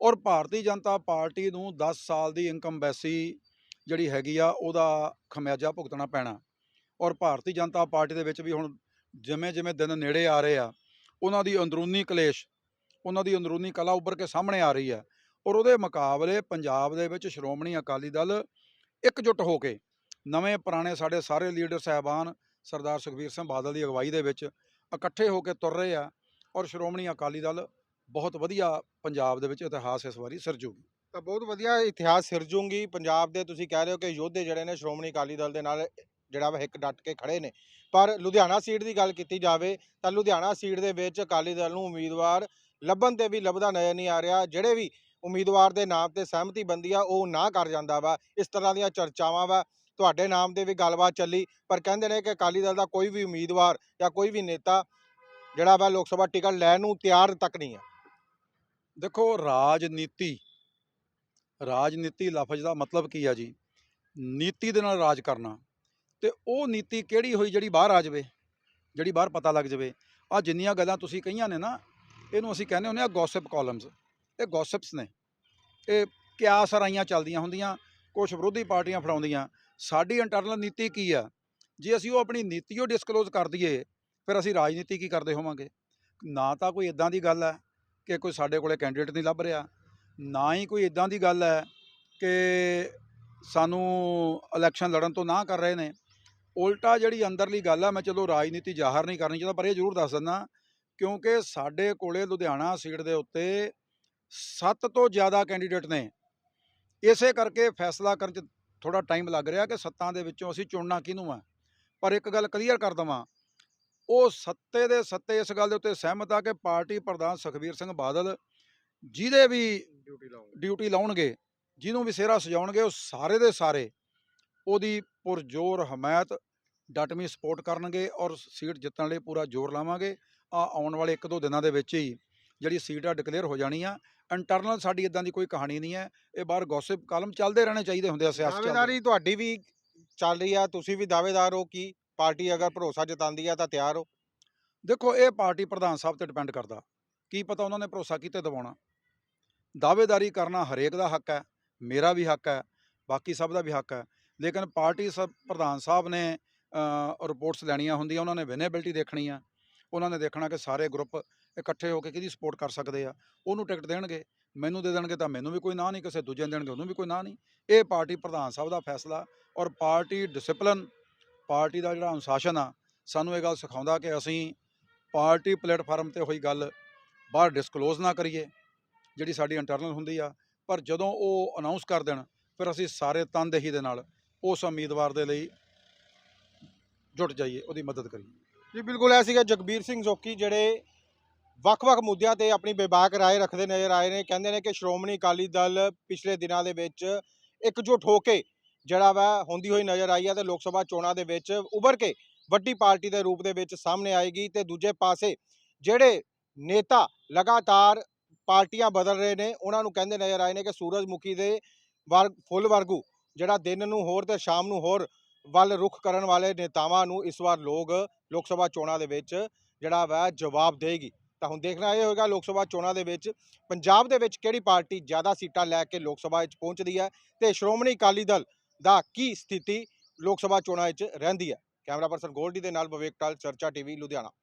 ਔਰ ਭਾਰਤੀ ਜਨਤਾ ਪਾਰਟੀ ਨੂੰ 10 ਸਾਲ ਦੀ ਇਨਕਮ ਬੈਸੀ ਜਿਹੜੀ ਹੈਗੀ ਆ, ਉਹਦਾ ਖਮਿਆਜਾ ਭੁਗਤਣਾ ਪੈਣਾ। ਔਰ ਭਾਰਤੀ ਜਨਤਾ ਪਾਰਟੀ ਦੇ ਵਿੱਚ ਵੀ ਹੁਣ ਜਿਵੇਂ ਜਿਵੇਂ ਦਿਨ ਨੇੜੇ ਆ ਰਹੇ ਆ, ਉਹਨਾਂ ਦੀ ਅੰਦਰੂਨੀ ਕਲੇਸ਼, ਉਹਨਾਂ ਦੀ ਅੰਦਰੂਨੀ ਕਲਾ ਉੱਭਰ ਕੇ ਸਾਹਮਣੇ ਆ ਰਹੀ ਹੈ ਔਰ ਉਹਦੇ ਮੁਕਾਬਲੇ ਪੰਜਾਬ ਦੇ ਵਿੱਚ ਸ਼੍ਰੋਮਣੀ ਅਕਾਲੀ ਦਲ ਇਕਜੁੱਟ ਹੋ ਕੇ ਨਵੇਂ ਪੁਰਾਣੇ ਸਾਡੇ ਸਾਰੇ ਲੀਡਰ ਸਾਹਿਬਾਨ ਸਰਦਾਰ ਸੁਖਬੀਰ ਸਿੰਘ ਬਾਦਲ ਦੀ ਅਗਵਾਈ ਦੇ ਵਿੱਚ ਇਕੱਠੇ ਹੋ ਕੇ ਤੁਰ ਰਹੇ ਆ ਔਰ ਸ਼੍ਰੋਮਣੀ ਅਕਾਲੀ ਦਲ ਬਹੁਤ ਵਧੀਆ ਪੰਜਾਬ ਦੇ ਵਿੱਚ ਇਤਿਹਾਸ ਇਸ ਵਾਰੀ ਸਿਰਜੂਗੀ। ਤਾਂ ਬਹੁਤ ਵਧੀਆ ਇਤਿਹਾਸ ਸਿਰਜੂਗੀ। ਪੰਜਾਬ ਦੇ ਤੁਸੀਂ ਕਹਿ ਰਹੇ ਹੋ ਕਿ ਯੋਧੇ ਜਿਹੜੇ ਨੇ ਸ਼੍ਰੋਮਣੀ ਅਕਾਲੀ ਦਲ ਦੇ ਨਾਲ ਜਿਹੜਾ ਵਾ ਇੱਕ ਡੱਟ ਕੇ ਖੜੇ ਨੇ। ਪਰ ਲੁਧਿਆਣਾ ਸੀਟ ਦੀ ਗੱਲ ਕੀਤੀ ਜਾਵੇ ਤਾਂ ਲੁਧਿਆਣਾ ਸੀਟ ਦੇ ਵਿੱਚ ਅਕਾਲੀ ਦਲ ਨੂੰ ਉਮੀਦਵਾਰ ਲੱਭਣ ਤੇ ਵੀ ਲੱਭਦਾ ਨਜ਼ਰ ਨਹੀਂ ਆ ਰਿਹਾ। ਜਿਹੜੇ ਵੀ ਉਮੀਦਵਾਰ ਦੇ ਨਾਮ ਤੇ ਸਹਿਮਤੀ ਬੰਦੀ ਆ, ਉਹ ਨਾ ਕਰ ਜਾਂਦਾ ਵਾ। ਇਸ ਤਰ੍ਹਾਂ ਦੀਆਂ ਚਰਚਾਵਾਂ ਵਾ। ਤੁਹਾਡੇ ਨਾਮ ਤੇ ਵੀ ਗੱਲਬਾਤ ਚੱਲੀ, ਪਰ ਕਹਿੰਦੇ ਨੇ ਕਿ ਅਕਾਲੀ ਦਲ ਦਾ ਕੋਈ ਵੀ ਉਮੀਦਵਾਰ ਜਾਂ ਕੋਈ ਵੀ ਨੇਤਾ ਜਿਹੜਾ ਵਾ ਲੋਕ ਸਭਾ ਟਿਕਟ ਲੈਣ ਨੂੰ ਤਿਆਰ ਤੱਕ ਨਹੀਂ ਹੈ ਦੇਖੋ, ਰਾਜਨੀਤੀ ਰਾਜਨੀਤੀ ਲਫ਼ਜ਼ ਦਾ ਮਤਲਬ ਕੀ ਆ ਜੀ? ਨੀਤੀ ਦੇ ਨਾਲ ਰਾਜ ਕਰਨਾ। ਤੇ ਉਹ ਨੀਤੀ ਕਿਹੜੀ ਹੋਈ ਜਿਹੜੀ ਬਾਹਰ ਆ ਜਾਵੇ, ਜਿਹੜੀ ਬਾਹਰ ਪਤਾ ਲੱਗ ਜਾਵੇ। ਆ ਜਿੰਨੀਆਂ ਗੱਲਾਂ ਤੁਸੀਂ ਕਹੀਆਂ ਨੇ ਨਾ, ਇਹਨੂੰ ਅਸੀਂ ਕਹਿੰਦੇ ਹੁੰਦੇ ਆ ਗੌਸਿਪ ਕਾਲਮਸ ਇਹ ਗੌਸਿਪਸ ਨੇ। ਇਹ ਕਿਆਸ ਰਾਈਆਂ ਚੱਲਦੀਆਂ ਹੁੰਦੀਆਂ ਕੁਝ ਵਿਰੋਧੀ ਪਾਰਟੀਆਂ ਫੜਾਉਂਦੀਆਂ। ਸਾਡੀ ਇੰਟਰਨਲ ਨੀਤੀ ਕੀ ਆ? ਜੇ ਅਸੀਂ ਉਹ ਆਪਣੀ ਨੀਤੀ ਉਹ ਡਿਸਕਲੋਜ਼ ਕਰ ਦਈਏ, ਫਿਰ ਅਸੀਂ ਰਾਜਨੀਤੀ ਕੀ ਕਰਦੇ ਹੋਵਾਂਗੇ? ਨਾ ਤਾਂ ਕੋਈ ਇਦਾਂ ਦੀ ਗੱਲ ਹੈ ਕਿ ਕੋਈ ਸਾਡੇ ਕੋਲੇ ਕੈਂਡੀਡੇਟ ਨਹੀਂ ਲੱਭ ਰਿਹਾ। ਨਾ ਹੀ ਕੋਈ ਇਦਾਂ ਦੀ ਗੱਲ ਹੈ ਕਿ ਸਾਨੂੰ ਇਲੈਕਸ਼ਨ ਲੜਨ ਤੋਂ ਨਾ ਕਰ ਰਹੇ ਨੇ। ਉਲਟਾ ਜਿਹੜੀ ਅੰਦਰਲੀ ਗੱਲ ਆ ਮੈਂ ਚਲੋ ਰਾਜਨੀਤੀ ਜ਼ਾਹਰ ਨਹੀਂ ਕਰਨੀ ਚਾਹੁੰਦਾ ਪਰ ਇਹ ਜ਼ਰੂਰ ਦੱਸ ਦਿੰਦਾ ਕਿਉਂਕਿ ਸਾਡੇ ਕੋਲੇ ਲੁਧਿਆਣਾ ਸੀਟ ਦੇ ਉੱਤੇ 7 ਤੋਂ ਜ਼ਿਆਦਾ ਕੈਂਡੀਡੇਟ ਨੇ। ਇਸੇ ਕਰਕੇ ਫੈਸਲਾ ਕਰਨ 'ਚ ਥੋੜਾ ਟਾਈਮ ਲੱਗ ਰਿਹਾ ਕਿ ਸੱਤਾਂ ਦੇ ਵਿੱਚੋਂ ਅਸੀਂ ਚੁਣਨਾ ਕਿਹਨੂੰ ਆ। ਪਰ ਇੱਕ ਗੱਲ ਕਲੀਅਰ ਕਰ ਦਵਾਂ ਉਹ ਸੱਤੇ ਦੇ ਸੱਤੇ ਇਸ ਗੱਲ ਦੇ ਉੱਤੇ ਸਹਿਮਤ ਆ ਕਿ ਪਾਰਟੀ ਪ੍ਰਧਾਨ ਸੁਖਬੀਰ ਸਿੰਘ ਬਾਦਲ ਜਿਹਦੇ ਵੀ ਡਿਊਟੀ ਲਾਉਣਗੇ ਜਿਹਨੂੰ ਵੀ ਸਿਹਰਾ ਸਜਾਉਣਗੇ ਉਹ ਸਾਰੇ ਦੇ ਸਾਰੇ ਉਹਦੀ ਪੁਰਜ਼ੋਰ ਹਮਾਇਤ ਡਟਵੀਂ ਸਪੋਰਟ ਕਰਨਗੇ ਔਰ ਸੀਟ ਜਿੱਤਣ ਲਈ ਪੂਰਾ ਜ਼ੋਰ ਲਾਵਾਂਗੇ। ਆ ਆਉਣ ਵਾਲੇ ਇੱਕ ਦੋ ਦਿਨਾਂ ਦੇ ਵਿੱਚ ਹੀ ਜਿਹੜੀ ਸੀਟ ਆ ਡਿਕਲੇਅਰ ਹੋ ਜਾਣੀ ਆ। ਇੰਟਰਨਲ ਸਾਡੀ ਇਦਾਂ ਦੀ ਕੋਈ ਕਹਾਣੀ ਨਹੀਂ ਹੈ। ਇਹ ਬਾਹਰ ਗੌਸਿਪ ਕਾਲਮ ਚੱਲਦੇ ਰਹਿਣੇ ਚਾਹੀਦੇ ਹੁੰਦੇ ਆ ਸਿਆਸਤ 'ਚ ਦਾਅਵੇਦਾਰੀ ਤੁਹਾਡੀ ਵੀ ਚੱਲ ਰਹੀ ਆ ਤੁਸੀਂ ਵੀ ਦਾਅਵੇਦਾਰ ਹੋ ਕਿ ਪਾਰਟੀ ਅਗਰ ਭਰੋਸਾ ਜਤਾਉਂਦੀ ਆ ਤਾਂ ਤਿਆਰ ਹੋ। ਦੇਖੋ ਇਹ ਪਾਰਟੀ ਪ੍ਰਧਾਨ ਸਾਹਿਬ ਤੇ ਡਿਪੈਂਡ ਕਰਦਾ। ਕੀ ਪਤਾ ਉਹਨਾਂ ਨੇ ਭਰੋਸਾ ਕਿਤੇ ਦਿਵਾਉਣਾ। ਦਾਅਵੇਦਾਰੀ ਕਰਨਾ ਹਰੇਕ ਦਾ ਹੱਕ ਹੈ ਮੇਰਾ ਵੀ ਹੱਕ ਹੈ ਬਾਕੀ ਸਭ ਦਾ ਵੀ ਹੱਕ ਹੈ। ਲੇਕਿਨ ਪਾਰਟੀ ਸਭ ਪ੍ਰਧਾਨ ਸਾਹਿਬ ਨੇ ਰਿਪੋਰਟਸ ਲੈਣੀਆਂ ਹੁੰਦੀਆਂ, ਉਹਨਾਂ ਨੇ ਵਿਨੇਬਿਲਟੀ ਦੇਖਣੀ ਆ। ਉਹਨਾਂ ਨੇ ਦੇਖਣਾ ਕਿ ਸਾਰੇ ਗਰੁੱਪ ਇਕੱਠੇ ਹੋ ਕੇ ਕਿਹਦੀ ਸਪੋਰਟ ਕਰ ਸਕਦੇ ਆ। ਉਹਨੂੰ ਟਿਕਟ ਦੇਣਗੇ, ਮੈਨੂੰ ਦੇ ਦੇਣਗੇ ਤਾਂ ਮੈਨੂੰ ਵੀ ਕੋਈ ਨਾ ਨਹੀਂ, ਕਿਸੇ ਦੂਜੇ ਨੂੰ ਦੇਣਗੇ ਉਹਨੂੰ ਵੀ ਕੋਈ ਨਾ ਨਹੀਂ। ਇਹ ਪਾਰਟੀ ਪ੍ਰਧਾਨ ਸਾਹਿਬ ਦਾ ਫੈਸਲਾ ਔਰ ਪਾਰਟੀ ਡਿਸਪਲਿਨ, ਪਾਰਟੀ ਦਾ ਜਿਹੜਾ ਅਨੁਸ਼ਾਸਨ ਆ, ਸਾਨੂੰ ਇਹ ਗੱਲ ਸਿਖਾਉਂਦਾ ਕਿ ਅਸੀਂ ਪਾਰਟੀ ਪਲੇਟਫਾਰਮ ਤੇ ਹੋਈ ਗੱਲ ਬਾਹਰ ਡਿਸਕਲੋਜ਼ ਨਾ ਕਰੀਏ, ਜਿਹੜੀ ਸਾਡੀ ਇੰਟਰਨਲ ਹੁੰਦੀ ਆ। ਪਰ ਜਦੋਂ ਉਹ ਅਨਾਉਂਸ ਕਰ ਦੇਣ, ਫਿਰ ਅਸੀਂ ਸਾਰੇ ਤਨਦੇਹੀ ਦੇ ਨਾਲ ਉਸ ਉਮੀਦਵਾਰ ਦੇ ਲਈ ਜੁਟ ਜਾਈਏ, ਉਹਦੀ ਮਦਦ ਕਰੀਏ। ਜੀ, ਬਿਲਕੁਲ ਐ ਸੀਗਾ ਜਗਬੀਰ ਸਿੰਘ ਜੋਕੀ ਜਿਹੜੇ ਵੱਖ-ਵੱਖ ਮੁੱਦਿਆਂ ਤੇ ਆਪਣੀ ਬੇਬਾਕ ਰਾਏ ਰੱਖਦੇ ਨਜ਼ਰ ਆਏ ਨੇ। ਕਹਿੰਦੇ ਨੇ ਕਿ ਸ਼੍ਰੋਮਣੀ ਅਕਾਲੀ ਦਲ ਪਿਛਲੇ ਦਿਨਾਂ ਦੇ ਵਿੱਚ ਇਕਜੁੱਟ ਹੋ ਕੇ ਜਿਹੜਾ ਵਾ ਹੁੰਦੀ ਹੋਈ ਨਜ਼ਰ ਆਈ ਹੈ ਤੇ ਲੋਕ ਸਭਾ ਚੋਣਾਂ ਦੇ ਵਿੱਚ ਉਭਰ ਕੇ ਵੱਡੀ ਪਾਰਟੀ ਦੇ ਰੂਪ ਦੇ ਵਿੱਚ ਸਾਹਮਣੇ ਆਏਗੀ ਤੇ ਦੂਜੇ ਪਾਸੇ ਜਿਹੜੇ ਨੇਤਾ ਲਗਾਤਾਰ ਪਾਰਟੀਆਂ ਬਦਲ ਰਹੇ ਨੇ, ਉਹਨਾਂ ਨੂੰ ਕਹਿੰਦੇ ਨਜ਼ਰ ਆਏ ਨੇ ਕਿ ਸੂਰਜਮੁਖੀ ਦੇ ਵਰਗ ਫੁੱਲ ਵਰਗੂ ਜਿਹੜਾ ਦਿਨ ਨੂੰ ਹੋਰ ਤੇ ਸ਼ਾਮ ਨੂੰ ਹੋਰ ਵੱਲ ਰੁਖ ਕਰਨ ਵਾਲੇ ਨੇਤਾਵਾਂ ਨੂੰ ਇਸ ਵਾਰ ਲੋਕ ਲੋਕ ਸਭਾ ਚੋਣਾਂ ਦੇ ਵਿੱਚ ਜਿਹੜਾ ਵਾ ਜਵਾਬ ਦੇਗੀ ਤਾਂ ਹੁਣ ਦੇਖਣਾ ਇਹ ਹੋਏਗਾ ਲੋਕ ਸਭਾ ਚੋਣਾਂ ਦੇ ਵਿੱਚ ਪੰਜਾਬ ਦੇ ਵਿੱਚ ਕਿਹੜੀ ਪਾਰਟੀ ਜ਼ਿਆਦਾ ਸੀਟਾਂ ਲੈ ਕੇ ਲੋਕ ਸਭਾ ਵਿੱਚ ਪਹੁੰਚਦੀ ਹੈ ਤੇ ਸ਼੍ਰੋਮਣੀ ਅਕਾਲੀ ਦਲ ਦਾ ਕੀ ਸਥਿਤੀ ਲੋਕ ਸਭਾ ਚੋਣਾਂ ਵਿੱਚ ਰਹਿੰਦੀ ਹੈ। ਕੈਮਰਾ ਪਰਸਨ ਗੋਲਡੀ ਦੇ ਨਾਲ ਵਿਵੇਕ ਟਾਲ, ਚਰਚਾ ਟੀਵੀ, ਲੁਧਿਆਣਾ।